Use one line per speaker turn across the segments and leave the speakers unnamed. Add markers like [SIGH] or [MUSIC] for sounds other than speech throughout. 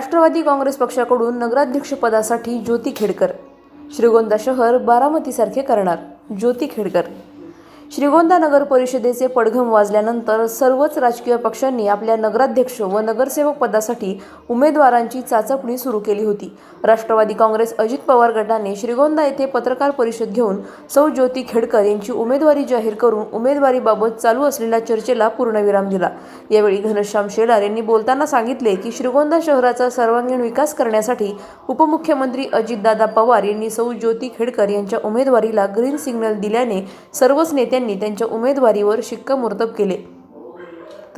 राष्ट्रवादी काँग्रेस पक्षाकडून नगराध्यक्षपदासाठी ज्योती खेडकर. श्रीगोंदा शहर बारामतीसारखे करणार ज्योती खेडकर. श्रीगोंदा नगर परिषदेचे पडघम वाजल्यानंतर सर्वच राजकीय पक्षांनी आपल्या नगराध्यक्ष व नगरसेवक पदासाठी उमेदवारांची चाचपणी सुरू केली होती. राष्ट्रवादी काँग्रेस अजित पवार गटाने श्रीगोंदा येथे पत्रकार परिषद घेऊन सौ ज्योती खेडकर यांची उमेदवारी जाहीर करून उमेदवारीबाबत चालू असलेल्या चर्चेला पूर्णविराम दिला. यावेळी घनश्याम शेलार यांनी बोलताना सांगितले की श्रीगोंदा शहराचा सर्वांगीण विकास करण्यासाठी उपमुख्यमंत्री अजितदादा पवार यांनी सौ ज्योती खेडकर यांच्या उमेदवारीला ग्रीन सिग्नल दिल्याने सर्वच नेत्यांनी त्यांच्या उमेदवारीवर शिक्कामोर्तब केले.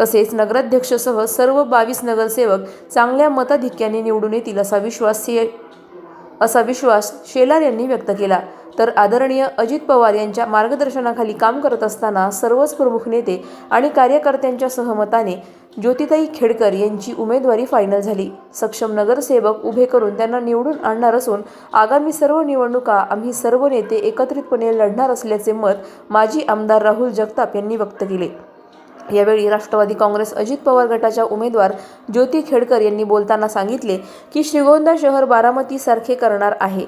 तसेच नगराध्यक्षसह सर्व बावीस नगरसेवक चांगल्या मताधिक्याने निवडून येतील असा विश्वास असा विश्वास शेलार यांनी व्यक्त केला. तर आदरणीय अजित पवार यांच्या मार्गदर्शनाखाली काम करत असताना सर्वच प्रमुख नेते आणि कार्यकर्त्यांच्या सहमताने ज्योतिताई खेडकर यांची उमेदवारी फायनल झाली. सक्षम नगरसेवक उभे करून त्यांना निवडून आणणार असून आगामी सर्व निवडणुका आम्ही सर्व नेते एकत्रितपणे लढणार असल्याचे मत माजी आमदार राहुल जगताप यांनी व्यक्त केले. यावेळी राष्ट्रवादी काँग्रेस अजित पवार गटाच्या उमेदवार ज्योती खेडकर यांनी बोलताना सांगितले की श्रीगोंदा शहर बारामतीसारखे करणार आहे.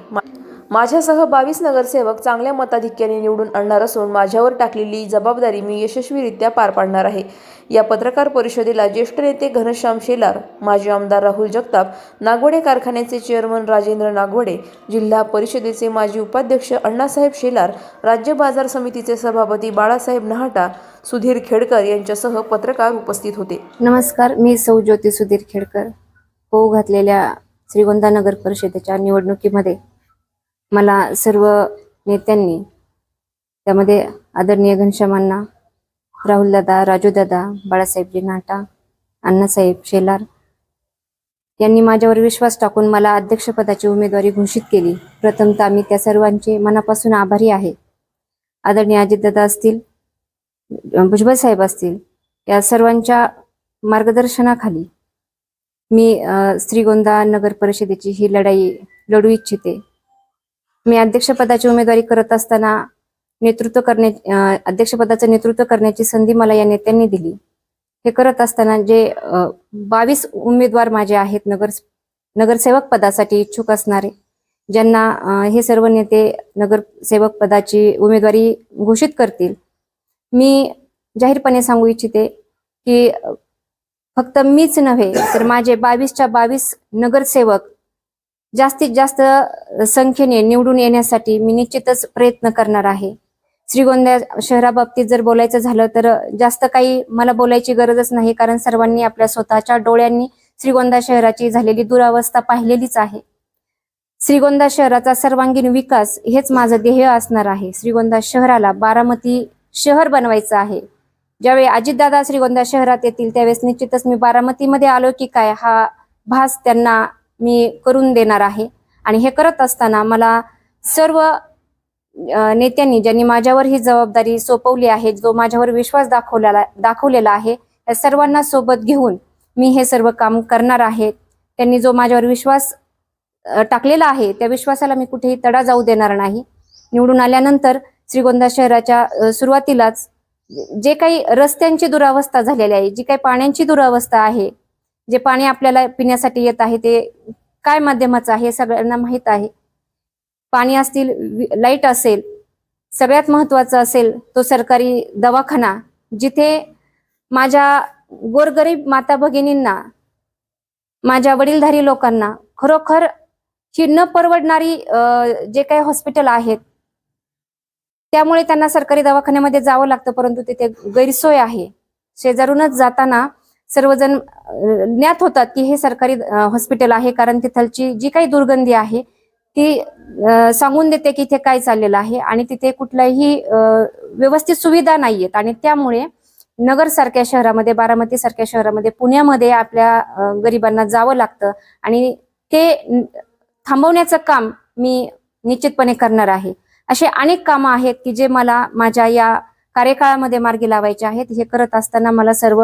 माझ्यासह बावीस नगरसेवक चांगल्या मताधिक्याने निवडून आणणार असून माझ्यावर टाकलेली जबाबदारी मी यशस्वीरित्या पार पाडणार आहे. या पत्रकार परिषदेला ज्येष्ठ नेते घनश्याम शेलार माजी आमदार राहुल जगताप नागवडे कारखान्याचे चेअरमन राजेंद्र नागवडे जिल्हा परिषदेचे माजी उपाध्यक्ष अण्णासाहेब शेलार राज्य बाजार समितीचे सभापती बाळासाहेब नहाटा सुधीर खेडकर यांच्यासह पत्रकार उपस्थित होते.
नमस्कार मी सौ ज्योती सुधीर खेडकर. होऊ घातलेल्या श्रीगोंदा नगर परिषदेच्या निवडणुकीमध्ये मला सर्व नेत्यांनी त्यामध्ये आदरणीय घनश्यामांना राहुलदादा राजूदादा बाळासाहेबजी नाटा अण्णासाहेब शेलार यांनी माझ्यावर विश्वास टाकून मला अध्यक्षपदाची उमेदवारी घोषित केली. प्रथमतः मी त्या सर्वांचे मनापासून आभारी आहे. आदरणीय अजितदादा असतील भुजबळ साहेब असतील या सर्वांच्या मार्गदर्शनाखाली मी श्रीगोंदा नगर परिषदेची ही लढाई लढू इच्छिते. मी अध्यक्षपदाची उमेदवारी करत असताना नेतृत्व करणे अध्यक्षपदाचं नेतृत्व करण्याची संधी मला या नेत्यांनी दिली. हे करत असताना जे बावीस उमेदवार माझे आहेत नगर नगरसेवक पदासाठी इच्छुक असणारे ज्यांना हे सर्व नेते नगरसेवक पदाची उमेदवारी घोषित करतील. मी जाहीरपणे सांगू इच्छिते की फक्त मीच नव्हे तर माझे बावीसच्या बावीस नगरसेवक जास्तीत जास्त संख्येने निवडून येण्यासाठी मी निश्चितच प्रयत्न करणार आहे. श्रीगोंदा शहराबाबतीत जर बोलायचं झालं तर जास्त काही मला बोलायची गरजच नाही कारण सर्वांनी आपल्या स्वतःच्या डोळ्यांनी श्रीगोंदा शहराची झालेली दुरावस्था पाहिलेलीच आहे. श्रीगोंदा शहराचा सर्वांगीण विकास हेच माझं ध्येय असणार आहे. श्रीगोंदा शहराला बारामती शहर बनवायचं आहे. ज्यावेळी अजितदादा श्रीगोंदा शहरात येतील त्यावेळेस निश्चितच मी बारामतीमध्ये आलो की काय हा भास त्यांना मी करून देणार आहे. आणि हे करत असताना मला सर्व नेत्यांनी ज्यांनी माझ्यावर ही जबाबदारी सोपवली आहे जो माझ्यावर विश्वास दाखवलेला दाखवलेला आहे या सर्वांना सोबत घेऊन मी हे सर्व काम करणार आहे. त्यांनी जो माझ्यावर विश्वास टाकलेला आहे त्या विश्वासाला मी कुठेही तडा जाऊ देणार नाही. निवडून आल्यानंतर श्रीगोंदा शहराच्या सुरुवातीलाच जे काही रस्त्यांची दुरावस्था झालेली आहे जी काही पाण्याची दुरावस्था आहे जे पाणी आपल्याला पिण्यासाठी येत आहे ते काय माध्यमाचं आहे हे सगळ्यांना माहीत आहे. पाणी असतील लाइट असेल सगळ्यात महत्वाचं असेल तो सरकारी दवाखाना जिथे माझ्या गोरगरीब माता भगिनींना माझ्या वडीलधारी लोकांना खरोखर ही न परवडणारी जे काही हॉस्पिटल आहेत त्यामुळे त्यांना सरकारी दवाखान्यामध्ये जावं लागतं परंतु तिथे गैरसोय आहे. शेजारूनच जाताना सर्वजण ज्ञात होतात की हे सरकारी हॉस्पिटल आहे कारण तिथलची जी काही दुर्गंधी आहे ती सांगून देते की इथे काय चाललेलं आहे आणि तिथे कुठल्याही व्यवस्थित सुविधा नाहीयेत. आणि त्यामुळे नगर सारख्या शहरामध्ये बारामती सारख्या शहरामध्ये पुण्यामध्ये आपल्या गरिबांना जावं लागतं. आणि ते थांबवण्याचं काम मी निश्चितपणे करणार आहे. असे अनेक कामं आहेत की जे मला माझ्या या कार्यकाळामध्ये मार्गी लावायचे आहेत. हे करत असताना मला सर्व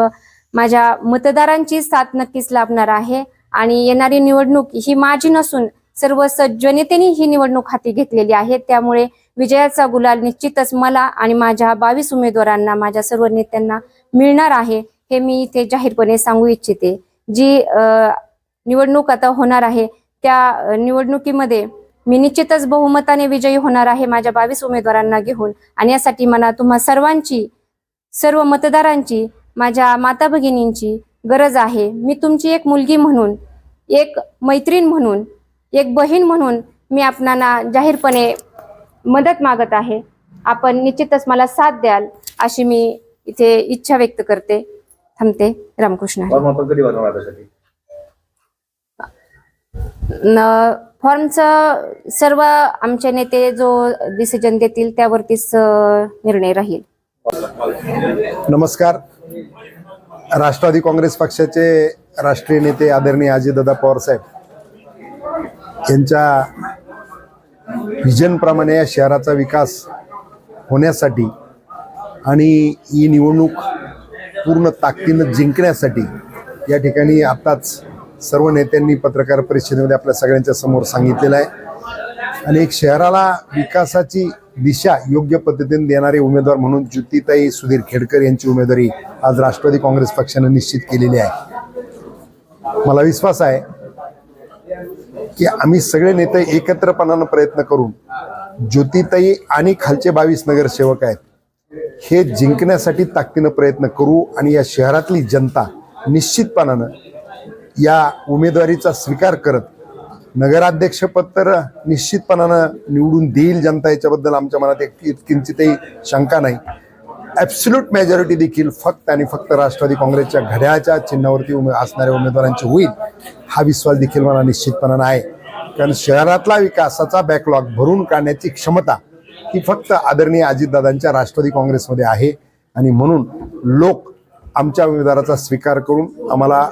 माझ्या मतदारांची साथ नक्कीच लाभणार आहे. आणि येणारी निवडणूक ही माझी नसून सर्व सज्जनतेने ही निवडणूक हाती घेतलेली आहे. त्यामुळे विजयाचा गुलाल निश्चितच मला आणि माझ्या बावीस उमेदवारांना माझ्या सर्व नेत्यांना मिळणार आहे हे मी इथे जाहीरपणे सांगू इच्छिते. जी निवडणूक आता होणार आहे त्या निवडणुकीमध्ये मी निश्चितच बहुमताने विजयी होणार आहे माझ्या बावीस उमेदवारांना घेऊन. आणि यासाठी मला तुम्हा सर्वांची सर्व मतदारांची माझ्या माता भगिनींची गरज आहे. मी तुमची एक मुलगी म्हणून एक मैत्रीण म्हणून एक बहीण म्हणून मी आपणाला जाहीरपणे मदत मागत आहे. आपण निश्चितच मला साथ द्याल अशी मी इथे इच्छा व्यक्त करते. थांबते रामकृष्ण फॉर्मचं सर्व आमचे नेते जो डिसिजन देतील त्यावरतीच निर्णय राहील.
नमस्कार. राष्ट्रवादी काँग्रेस पक्षाचे राष्ट्रीय नेते आदरणीय अजितदादा पवार साहेब यांच्या व्हिजनप्रमाणे या शहराचा विकास होण्यासाठी आणि ही निवडणूक पूर्ण ताकदीनं जिंकण्यासाठी या ठिकाणी आत्ताच सर्व नेत्यांनी पत्रकार परिषदेमध्ये आपल्या सगळ्यांच्या समोर सांगितलेलं आहे. आणि एक शहराला विकासाची दिशा योग्य पद्धतीने देणारे उमेदवार म्हणून ज्योतिताई सुधीर खेडकर यांची उमेदवारी आज राष्ट्रवादी काँग्रेस पक्षानं निश्चित केलेली आहे. मला विश्वास आहे की आम्ही सगळे नेते एकत्रपणानं प्रयत्न करून ज्योतिताई आणि खालचे बावीस नगरसेवक आहेत हे जिंकण्यासाठी ताकदीनं प्रयत्न करू आणि या शहरातली जनता निश्चितपणानं या उमेदवारीचा स्वीकार करत नगराध्यक्षपद तर निश्चितपणानं निवडून देईल जनता याच्याबद्दल आमच्या मनात एक किंचितही शंका नाही. ॲब्सल्यूट मेजॉरिटी देखील फक्त आणि फक्त राष्ट्रवादी काँग्रेसच्या घड्याळाच्या चिन्हावरती उमे असणाऱ्या उमेदवारांची होईल हा विश्वास देखील मला निश्चितपणानं आहे कारण शहरातला विकासाचा बॅकलॉग भरून काढण्याची क्षमता ही फक्त आदरणीय अजितदादांच्या राष्ट्रवादी काँग्रेसमध्ये आहे. आणि म्हणून लोक आमच्या उमेदवाराचा स्वीकार करून आम्हाला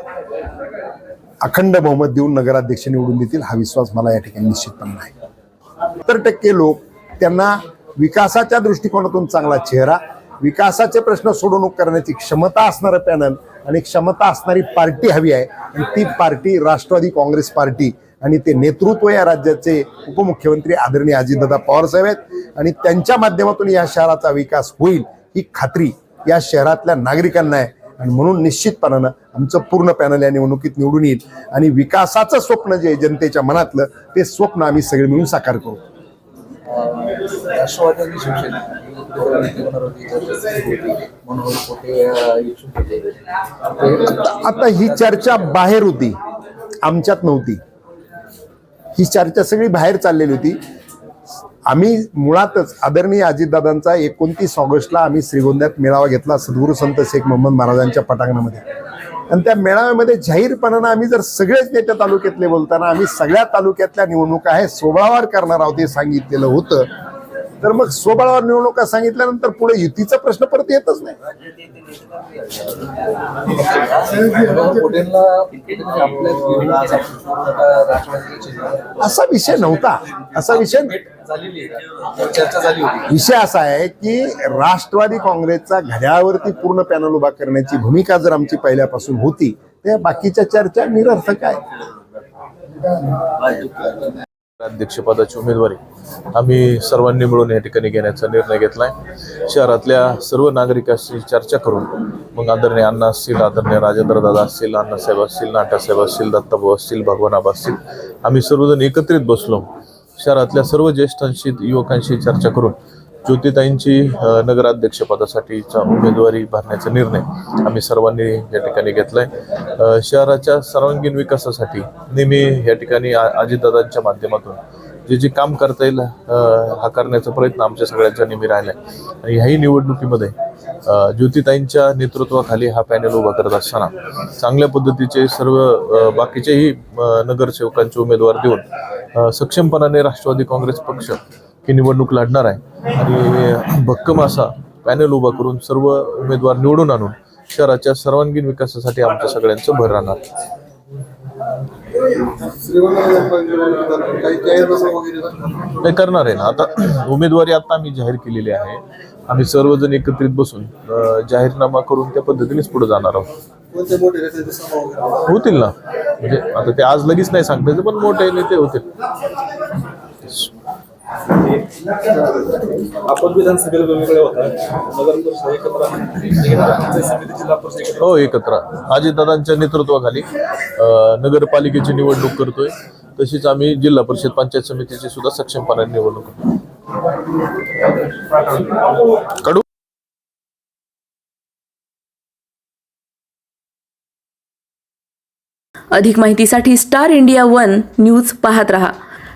अखंड बहुमत देऊन नगराध्यक्ष निवडून देतील हा विश्वास मला या ठिकाणी निश्चितपणे आहे सत्तर टक्के लोक त्यांना विकासाच्या दृष्टिकोनातून चांगला चेहरा विकासाचे प्रश्न सोडवणूक करण्याची क्षमता असणारं पॅनल आणि क्षमता असणारी पार्टी हवी आहे. आणि ती पार्टी राष्ट्रवादी काँग्रेस पार्टी आणि ते नेतृत्व या राज्याचे उपमुख्यमंत्री आदरणीय अजितदादा पवारसाहेब आहेत. आणि त्यांच्या माध्यमातून या शहराचा विकास होईल ही खात्री या शहरातल्या नागरिकांना आहे. आणि म्हणून निश्चितपणानं आमचं पूर्ण पॅनल या निवडणुकीत निवडून येईल. आणि विकासाचं स्वप्न जे जनतेच्या मनातलं ते स्वप्न आम्ही सगळे मिळून साकार करू.
राष्ट्रवादी आणि शिवसेना.
आता ही चर्चा बाहेर होती. आमच्यात नव्हती. ही चर्चा सगळी बाहेर चाललेली होती. आम्ही मुळातच आदरणीय अजितदादांचा एकोणतीस ऑगस्टला आम्ही श्रीगोंद्यात मेळावा घेतला सद्गुरू संत शेख मोहम्मद महाराजांच्या पटांगणामध्ये. आणि त्या मेळाव्यामध्ये जाहीरपणानं आम्ही जर सगळेच नेते तालुक्यातले बोलताना आम्ही सगळ्या तालुक्यातल्या निवडणुका हे सोबळावर करणार आहोत हे सांगितलेलं होतं. तर मग स्वबळावर निवडणुका सांगितल्यानंतर पुढे युतीचा प्रश्न परत येतच नाही? असा विषय नव्हता. असा विषय विषय असा आहे की राष्ट्रवादी काँग्रेसचा घड्याळावरती पूर्ण पॅनल उभा करण्याची भूमिका जर आमची पहिल्यापासून होती त्या बाकीच्या चर्चा निरर्थक आहे.
अध्यक्षपदाची उमेदवारी. आम्ही सर्वांनी मिळून या ठिकाणी घेण्याचा निर्णय घेतलाय. शहरातल्या सर्व नागरिकांशी चर्चा करून मग आदरणीय अण्णा असतील आदरणीय राजेंद्र दादा असतील अण्णासाहेब असतील नाटासाहेब असतील दत्ताभाऊ असतील भगवानाबा असतील आम्ही सर्वजण एकत्रित बसलो. शहरातल्या सर्व ज्येष्ठांशी युवकांशी चर्चा करून ज्योतिताईंची नगराध्यक्षपदासाठीचा उमेदवारी भरण्याचा निर्णय आम्ही सर्वांनी या ठिकाणी घेतलाय. आहे शहराच्या सर्वांगीण विकासासाठी नेहमी या ठिकाणी अजितदादांच्या माध्यमातून जे जे काम करता येईल हा करण्याचा प्रयत्न आमच्या सगळ्यांच्या नेहमी राहिला आणि ह्याही निवडणुकीमध्ये ज्योतिताईंच्या नेतृत्वाखाली हा पॅनल उभा करत असताना चांगल्या पद्धतीचे सर्व बाकीचेही नगरसेवकांचे उमेदवार देऊन सक्षमपणाने राष्ट्रवादी काँग्रेस पक्ष ही निवडणूक लढणार आहे. आणि भक्कम असा पॅनल उभा करून सर्व उमेदवार निवडून आणून शहराच्या सर्वांगीण विकासासाठी आमच्या सगळ्यांचं भर राहणार. नाही करणार आहे ना. आता [CLEARS THROAT] उमेदवारी आता आम्ही जाहीर केलेली आहे. आम्ही सर्वजण एकत्रित बसून जाहीरनामा करून त्या पद्धतीनेच पुढे जाणार आहोत. होतील ना. म्हणजे आता ते आज लगेच नाही सांगता येतं, पण मोठे नेते होतील.
आपण विधानसभेला वेगवेगळे होता. नगर परिषद एकत्र पंचायत समिती जिल्हा परिषद एकत्र
हो एकत्र. अजितदादांच्या नेतृत्वाखाली नगरपालिकेची निवडणूक करतोय. तशीच आम्ही जिल्हा परिषद पंचायत समितीची सुद्धा सक्षमपणाने निवडणूक करतो कडू?
अधिक माहितीसाठी स्टार इंडिया वन न्यूज पाहत रहा.